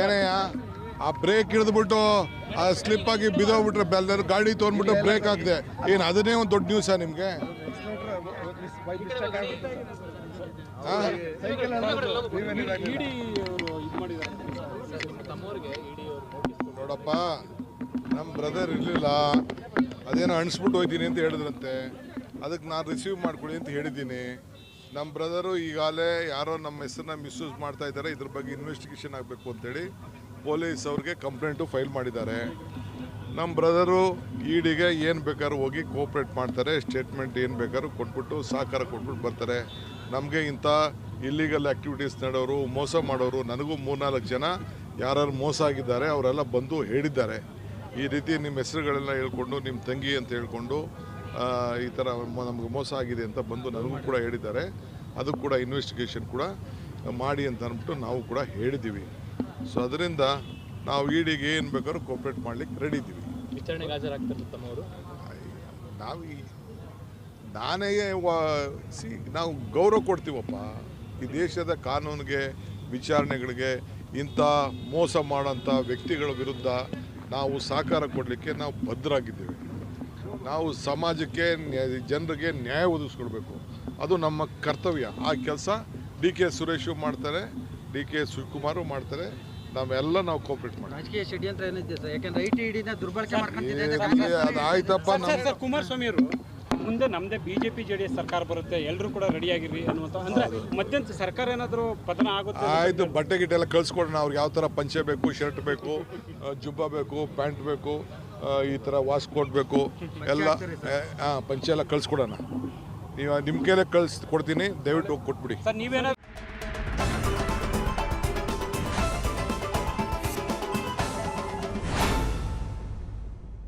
ಏನಯ್ಯ ಆ ಬ್ರೇಕ್ ಹಿಡಿದ್ಬಿಟ್ಟು, ಆ ಸ್ಲಿಪ್ ಆಗಿ ಬಿದ್ದೋಗ್ಬಿಟ್ರೆ ಬೆಲ್ದರು ಗಾಡಿ ತೊಗೊಂಡ್ಬಿಟ್ಟು ಬ್ರೇಕ್ ಹಾಕಿದೆ. ಏನು, ಅದನ್ನೇ ಒಂದು ದೊಡ್ಡ ನ್ಯೂಸಾ ನಿಮಗೆ? ನೋಡಪ್ಪ ನಮ್ಮ ಬ್ರದರ್ ಇರಲಿಲ್ಲ. ಅದೇನೋ ಅಣಿಸ್ಬಿಟ್ಟು ಹೋಯ್ತೀನಿ ಅಂತ ಹೇಳಿದ್ರಂತೆ. ಅದಕ್ಕೆ ನಾನು ರಿಸೀವ್ ಮಾಡ್ಕೊಳ್ಳಿ ಅಂತ ಹೇಳಿದ್ದೀನಿ. ನಮ್ಮ ಬ್ರದರು ಈಗಾಗಲೇ ಯಾರೋ ನಮ್ಮ ಹೆಸರನ್ನ ಮಿಸ್ಯೂಸ್ ಮಾಡ್ತಾ ಇದ್ದಾರೆ, ಇದ್ರ ಬಗ್ಗೆ ಇನ್ವೆಸ್ಟಿಗೇಷನ್ ಆಗಬೇಕು ಅಂತೇಳಿ ಪೊಲೀಸ್ ಅವ್ರಿಗೆ ಕಂಪ್ಲೇಂಟು ಫೈಲ್ ಮಾಡಿದ್ದಾರೆ. ನಮ್ಮ ಬ್ರದರು ಈಡಿಗೆ ಏನು ಬೇಕಾದ್ರೂ ಹೋಗಿ ಕೋಪ್ರೇಟ್ ಮಾಡ್ತಾರೆ ಸ್ಟೇಟ್ಮೆಂಟ್ ಏನು ಬೇಕಾದ್ರೂ ಕೊಟ್ಬಿಟ್ಟು ಸಹಕಾರ ಕೊಟ್ಬಿಟ್ಟು ಬರ್ತಾರೆ. ನಮಗೆ ಇಂಥ ಇಲ್ಲಿಗಲ್ ಆ್ಯಕ್ಟಿವಿಟೀಸ್ ನಡೆಯೋರು, ಮೋಸ ಮಾಡೋರು ನನಗೂ ಮೂರ್ನಾಲ್ಕು ಜನ ಯಾರು ಮೋಸ ಆಗಿದ್ದಾರೆ ಅವರೆಲ್ಲ ಬಂದು ಹೇಳಿದ್ದಾರೆ. ಈ ರೀತಿ ನಿಮ್ಮ ಹೆಸರುಗಳೆಲ್ಲ ಹೇಳ್ಕೊಂಡು, ನಿಮ್ಮ ತಂಗಿ ಅಂತ ಹೇಳ್ಕೊಂಡು ಈ ಥರ ನಮಗೆ ಮೋಸ ಆಗಿದೆ ಅಂತ ಬಂದು ನನಗೂ ಕೂಡ ಹೇಳಿದ್ದಾರೆ. ಅದು ಕೂಡ ಇನ್ವೆಸ್ಟಿಗೇಷನ್ ಕೂಡ ಮಾಡಿ ಅಂತ ಅಂದ್ಬಿಟ್ಟು ನಾವು ಕೂಡ ಹೇಳಿದ್ದೀವಿ. ಸೊ ಅದರಿಂದ ನಾವು ಈಡಿಗೆ ಏನು ಬೇಕಾದ್ರೂ ಕೋಪ್ರೇಟ್ ಮಾಡ್ಲಿಕ್ಕೆ ರೆಡಿ ಇದ್ದೀವಿ. ನಾವು ಈ ನಾನೇ ಸಿ ನಾವು ಗೌರವ ಕೊಡ್ತೀವಪ್ಪ. ಈ ದೇಶದ ಕಾನೂನಿಗೆ ವಿಚಾರಣೆಗಳಿಗೆ ಇಂಥ ಮೋಸ ಮಾಡೋಂಥ ವ್ಯಕ್ತಿಗಳ ವಿರುದ್ಧ ನಾವು ಸಹಕಾರ ಕೊಡಲಿಕ್ಕೆ ನಾವು ಭದ್ರಾಗಿದ್ದೀವಿ ನಾವು ಸಮಾಜಕ್ಕೆ ಜನರಿಗೆ ನ್ಯಾಯ ಒದಗಿಸ್ಕೊಡ್ಬೇಕು. ಅದು ನಮ್ಮ ಕರ್ತವ್ಯ. ಆ ಕೆಲಸ ಡಿ ಕೆ ಸುರೇಶು ಮಾಡ್ತಾರೆ ಡಿ ಕೆ ಶಿವಕುಮಾರು ಮಾಡ್ತಾರೆ. ನಾವೆಲ್ಲ ನಾವು ಕೋಪರೇಟ್ ಮಾಡ್ತೀವಿ. ರಾಜಕೀಯ ಷಡ್ಯಂತ್ರ ಏನಿದೆ ಸರ್? ಯಾಕಂದ್ರೆ ಐ ಟಿ ಇಡಿನ ದುರ್ಬಳಕೆ ಕುಮಾರಸ್ವಾಮಿ ಅವರು ಮುಂದೆ ನಮ್ದೇ ಬಿಜೆಪಿ ಜೆ ಡಿ ಎಸ್ ಸರ್ಕಾರ ಬರುತ್ತೆ ಎಲ್ಲರೂ ಕೂಡ ರೆಡಿ ಆಗಿರಿ ಅನ್ನುವಂಥ ಅಂದ್ರೆ ಮಧ್ಯಂತರ ಸರ್ಕಾರ ಏನಾದರೂ ಪತನ ಆಗುತ್ತೆ ಆಯ್ತು ಬಟ್ಟೆ ಗಿಟ್ಟೆ ಎಲ್ಲ ಕಳ್ಸ್ಕೊಡೋಣ ಅವ್ರಿಗೆ ಯಾವ ಥರ ಪಂಚೆ ಬೇಕು ಶರ್ಟ್ ಬೇಕು ಜುಬ್ಬ ಬೇಕು ಪ್ಯಾಂಟ್ ಬೇಕು. ಈ ಥರ ವಾಸ್ ಕೊಡಬೇಕು. ಎಲ್ಲ ಹಾಂ ಪಂಚೆ ಎಲ್ಲ ಕಳ್ಸ್ಕೊಡೋಣ. ನೀವು ನಿಮ್ಮ ಕೈಲೇ ಕಳ್ಸಿ ಕೊಡ್ತೀನಿ, ದಯವಿಟ್ಟು ಹೋಗಿ ಕೊಟ್ಬಿಡಿ.